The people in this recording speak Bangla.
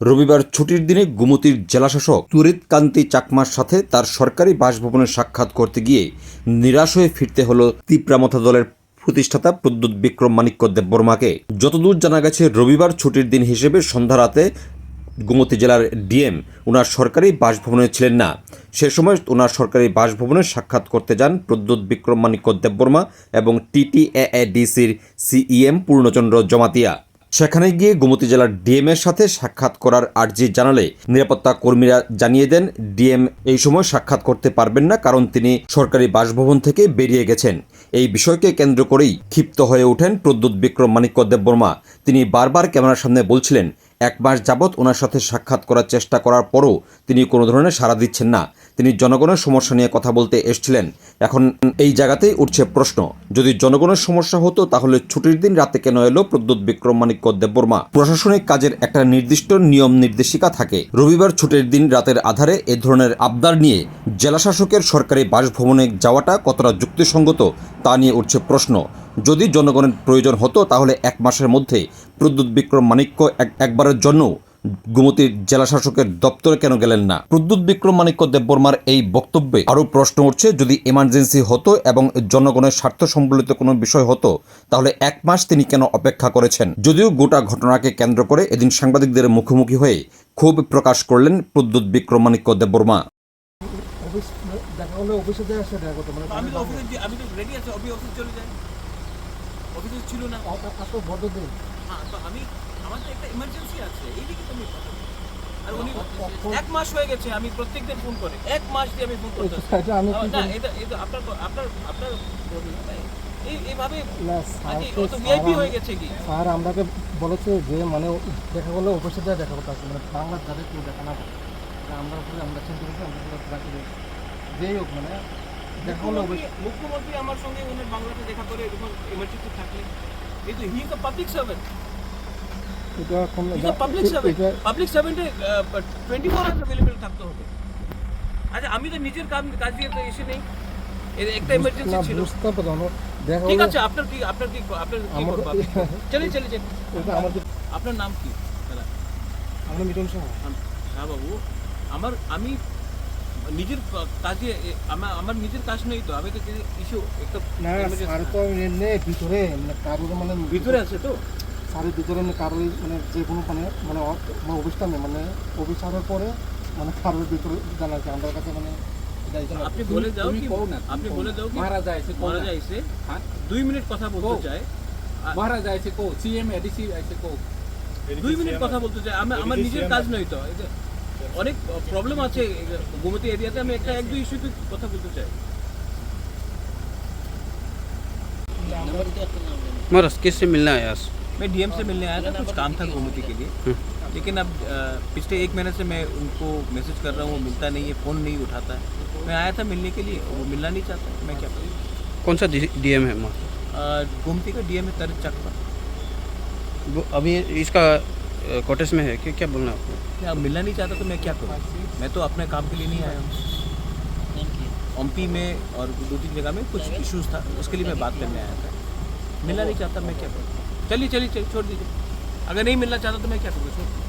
রবিবার ছুটির দিনে গুমতির জেলাশাসক তুরিত কান্তি চাকমার সাথে তার সরকারি বাসভবনে সাক্ষাৎ করতে গিয়ে নিরাশ হয়ে ফিরতে হলো তিপ্রামথা দলের প্রতিষ্ঠাতা প্রদ্যুৎ বিক্রম মাণিক্য দেববর্মাকে যতদূর জানা গেছে, রবিবার ছুটির দিন হিসেবে সন্ধ্যা রাতে গোমতী জেলার ডিএম ওনার সরকারি বাসভবনে ছিলেন না। সে সময় ওনার সরকারি বাসভবনে সাক্ষাৎ করতে যান প্রদ্যুৎ বিক্রম মাণিক্য দেববর্মা এবং টিটিএডিসির সিইএম পূর্ণচন্দ্র জমাতিয়া। সেখানে গিয়ে গোমতী জেলার ডিএম এর সাথে সাক্ষাৎ করার আর্জি জানালে নিরাপত্তা কর্মীরা জানিয়ে দেন, ডিএম এই সময় সাক্ষাৎ করতে পারবেন না কারণ তিনি সরকারি বাসভবন থেকে বেরিয়ে গেছেন। এই বিষয়কে কেন্দ্র করেই ক্ষিপ্ত হয়ে ওঠেন প্রদ্যুৎ বিক্রম মাণিক্য দেববর্মা তিনি বারবার ক্যামেরার সামনে বলছিলেন, এক মাস যাবৎ ওনার সাথে সাক্ষাৎ করার চেষ্টা করার পরও তিনি কোনো ধরনের সাড়া দিচ্ছেন না। তিনি জনগণের সমস্যা নিয়ে কথা বলতে এসেছিলেন। এখন এই জায়গাতেই উঠছে প্রশ্ন, যদি জনগণের সমস্যা হতো তাহলে ছুটির দিন রাতে কেন এলো প্রদ্যুৎ বিক্রম মাণিক্য দেববর্মা? প্রশাসনিক কাজের একটা নির্দিষ্ট নিয়ম নির্দেশিকা থাকে। রবিবার ছুটির দিন রাতের আধারে এ ধরনের আবদার নিয়ে জেলাশাসকের সরকারি বাসভবনে যাওয়াটা কতটা যুক্তিসঙ্গত তা নিয়ে উঠছে প্রশ্ন। যদি জনগণের প্রয়োজন হতো তাহলে এক মাসের মধ্যে প্রদ্যুৎ বিক্রম মাণিক্য এক, একবারের জন্য গুমতির জেলাশাসকের দপ্তরে কেন গেলেন না? প্রদ্যুৎ বিক্রম মাণিক্য দেববর্মার এই বক্তব্যে আরও প্রশ্ন উঠছে যদি এমার্জেন্সি হতো এবং জনগণের স্বার্থ সম্বলিত কোনো বিষয় হতো তাহলে এক মাস তিনি কেন অপেক্ষা করেছেন? যদিও গোটা ঘটনাকে কেন্দ্র করে এদিন সাংবাদিকদের মুখোমুখি হয়ে ক্ষোভ প্রকাশ করলেন প্রদ্যুৎ বিক্রম মাণিক্য দেববর্মা। অফিস দেখা হলে অফিসে দেওয়া সে দেখা করতো মানে আমি অফিসে আমি তো রেডি আছি অফিস অফিস চলে যাই। অফিসে ছিল না। এত বড় দিন হ্যাঁ তো আমি আমার তো একটা ইমার্জেন্সি আছে এই দিকে তো আমি কথা বলি। আর উনি এক মাস হয়ে গেছে আমি প্রত্যেকদিন ফোন করে এক মাস দিয়ে আমি ফোন এটা আমি কি না করি? এটা এটা আপনার আপনার আপনার problem না, ভাই। এই এইভাবে না আজকে স্যারকে ও তো ভিআইপি হয়ে আম- গেছে কি স্যার আমাকে বলেছে যে মানে দেখা করলে অফিসে দেখা করতে আসছে মানে বাংলার যাদের কেউ দেখা না করে তা আমরা উপরে আমরা চিন্তা করছি আমরা পুরো রাখি দিই। যেই হোক মানে দেখা করলে মুখ্যমন্ত্রী অফিস মুখ্যমন্ত্রী আমার সঙ্গে উনি বাংলাতে দেখা করে এরকম ইমার্জেন্সি থাকলে এই তো হি ইজ আ পাবলিক এটা এখন এটা- পাবলিক সার্ভেন্ট পাবলিক সার্ভেন্টে টোয়েন্টি ফোর আওয়ার্স অ্যাভেলেবেল থাকতে হবে। আচ্ছা আমি তো নিজের কাজ কাজ দিয়ে তো এসে নেই। একটা ইমার্জেন্সি ছিল। বুঝতে ঠিক আছে আপনার কি আপনার কি আপনার কি আমার- চলে চলে চলে আমাদের আপনার নাম কি? আমরা মিটন বাবু আমার আমি নিজের কাজে আমার আমার নিজের কাজ নেই তো আমি তো ইস্যু একটা না তো ভিতরে মানে কারোর মানে ভিতরে আছে তো? স্যারের ভিতরে মানে কারোর মানে যে কোনো মানে মানে অ- মানে নেই মানে পরে মানে কারোর ভিতরে জানা আছে আমার কাছে মানে আপনি বলে দাও কি আপনি বলে দাও কি কও মহারাজা না। এসে হ্যাঁ? দুই মিনিট কথা বলতে। চায়। মহারাজা এসে কো সিএম এডিসি এসে কো দুই মিনিট কথা বলতে চাই আমি আমার নিজের কাজ নয় তো এই যে অনেক প্রবলেম আছে এই যে গোমতী এরিয়াতে আমি একটা এক দুই ইস্যুতে কথা বলতে চাই मरस किससे मिलना है आज मैं डीएम से मिलने आया था कुछ काम था गोमती के लिए लेकिन अब अ, पिछले एक महीने से मैं उनको मैसेज कर रहा हूँ वो मिलता नहीं है फ़ोन नहीं उठाता है मैं आया था मिलने के लिए वो मिलना नहीं चाहता मैं क्या करूँ कौन सा डीएम है वहाँ अ, गोमती का डीएम है तरज चकवा वो अभी इसका कोटेस में है कि क्या बोलना आपको? क्या मिलना नहीं चाहता तो मैं क्या करूँ? मैं तो अपने काम के लिए नहीं आया हूँ। एमपी में और दो तीन जगह में कुछ इश्यूज़ था उसके लिए मैं बात करने आया था। मिलना नहीं चाहता मैं क्या करूँ? चलिए चलिए चलिए छोड़ दीजिए। अगर नहीं मिलना चाहता तो मैं क्या करूँ? छोड़